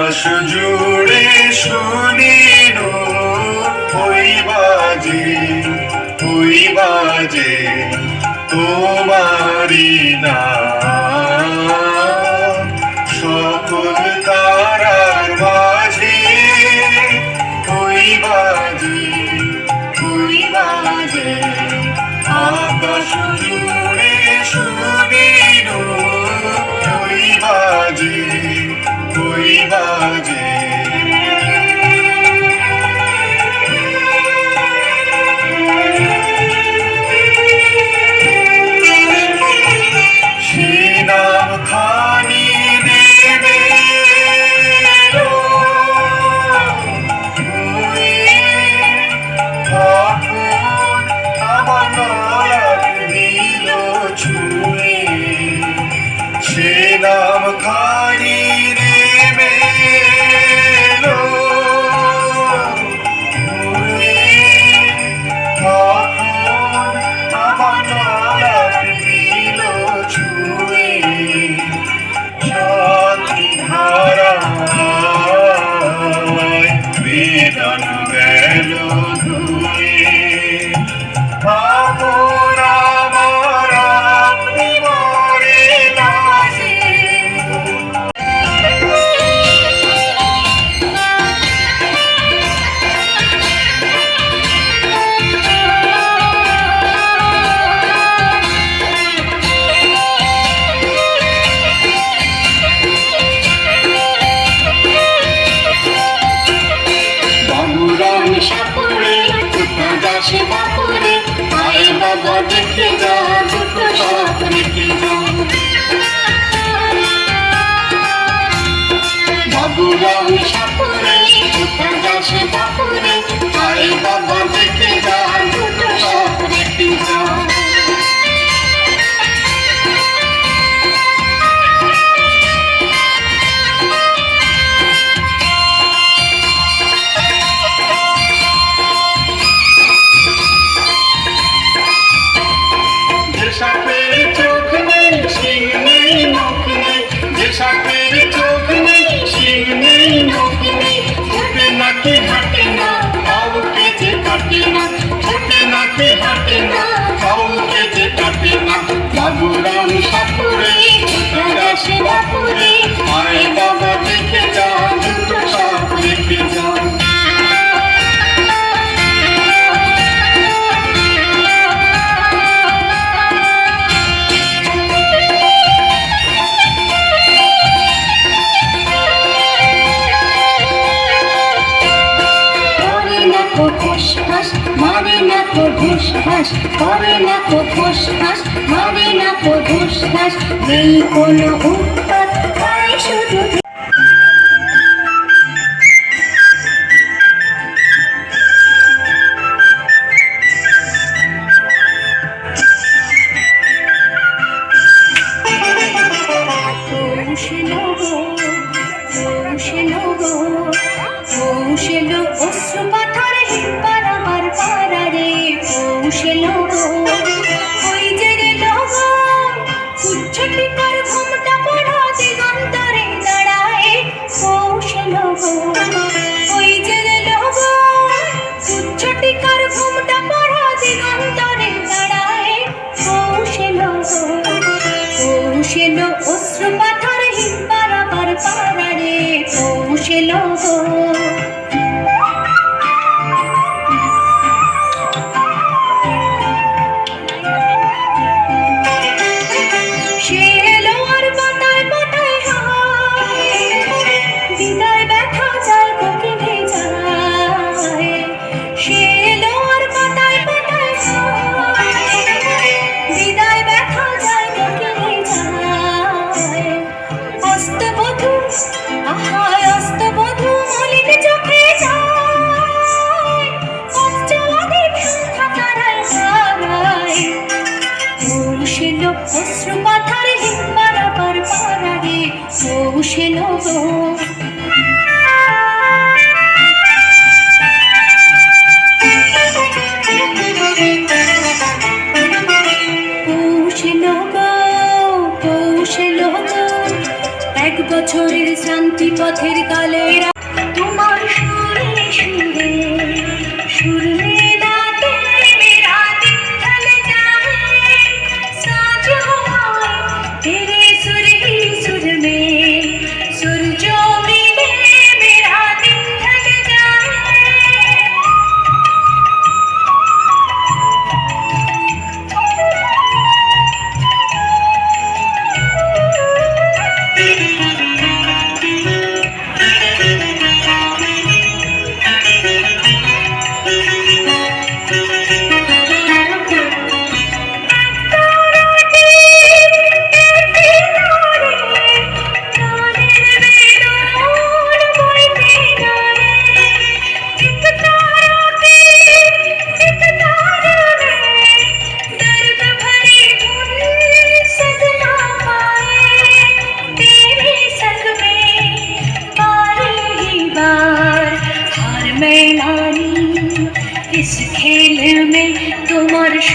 আকাশ জুড়ে শুনিল ওই বাজে ওই বাজে তোমারি না জানা বাবা দেখে সাপ নাকি হাঁটে না কাউকে যে কাটে না, ছোটে নাকি হাঁটে না কাউকে যে কাটে না। বাবুরাম সাপুরে রাসে বাপুরে আয় বাবা করে না ঘুষ ঘাস মারে না ঘাস নেই কোনো উৎপাত শুধু কৌশলো ওই যে রে লোক কুচ্ছটি তার ঘুমটা পড়া, দিগন্তরে দাঁড়ায় কৌশলো ওই যে রে লোক কুচ্ছটি কার ঘুমটা পড়া, দিগন্তরে দাঁড়ায় কৌশলো কৌশল অস্ত্র পাথর হিম্বার আবার পাড়ারে কৌশল সে কৌশল অশ্রু পাথার হিম্বার কৌশল গো। কৌশল গো এক বছরের শান্তি পথের কালের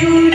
সুরে